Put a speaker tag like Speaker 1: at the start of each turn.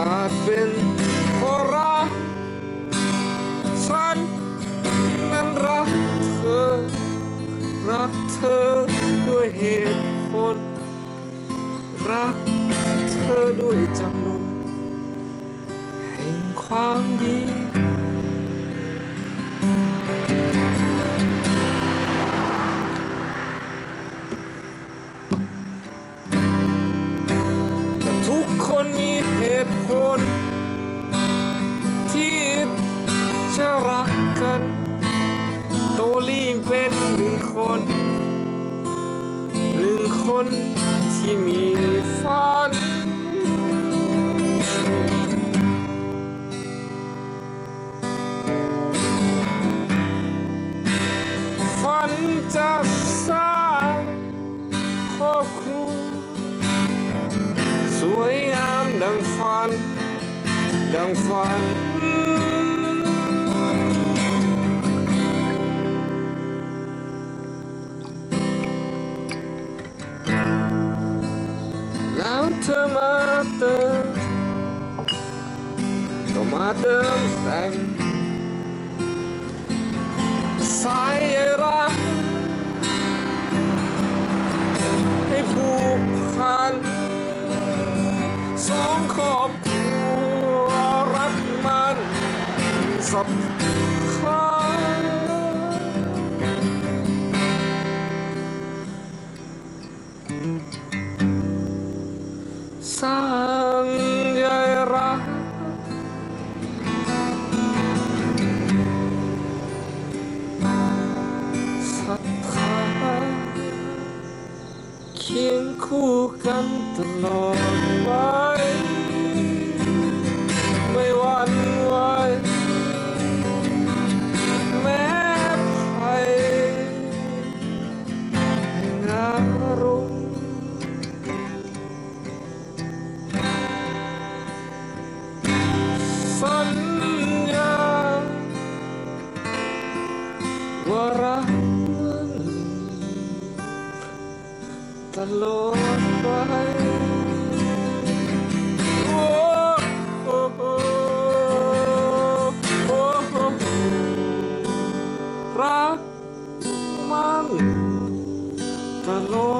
Speaker 1: อาจเป็นเพราะรักฉันนั้นรักเธอรักเธอด้วยเหตุผลรักเธอด้วยจำนวนแห่งความดี เหตุผลที่จะรักกันโตลี่เป็นหนึ่งคนหนึ่งคนที่มีฝันฝันจะสร้างครอบครัวสวยงาม ดังฝันดังฝัน สับคัญสร้างใยรัก สัทธาเคียงคู่กันตลอดไป ว่ารักมันตลอดไปโอ้โอ้โอ้โอ้โอ้รักมันตลอด